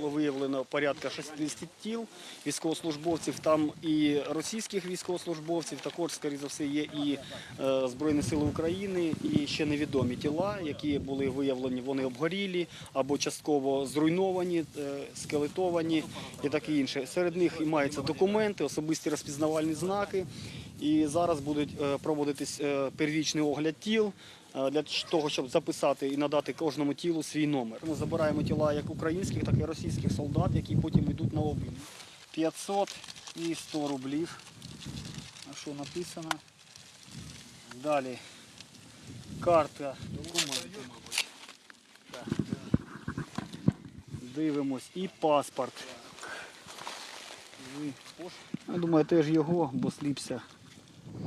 виявлено порядка 60 тіл військовослужбовців, там і російських військовослужбовців, також, скоріше за все, є і е, Збройні Сили України, і ще невідомі тіла, які були виявлені, вони обгорілі або частково зруйновані, е, скелетовані і таке інше. Серед них і маються документи, особисті розпізнавальні знаки. І зараз будуть е, проводитись е, первічний огляд тіл е, для того, щоб записати і надати кожному тілу свій номер. Ми забираємо тіла як українських, так і російських солдат, які потім йдуть на обмін. 500 і 100 рублів. А що написано? Далі. Карта. Дивимось. І паспорт. Я думаю, теж його, бо сліпся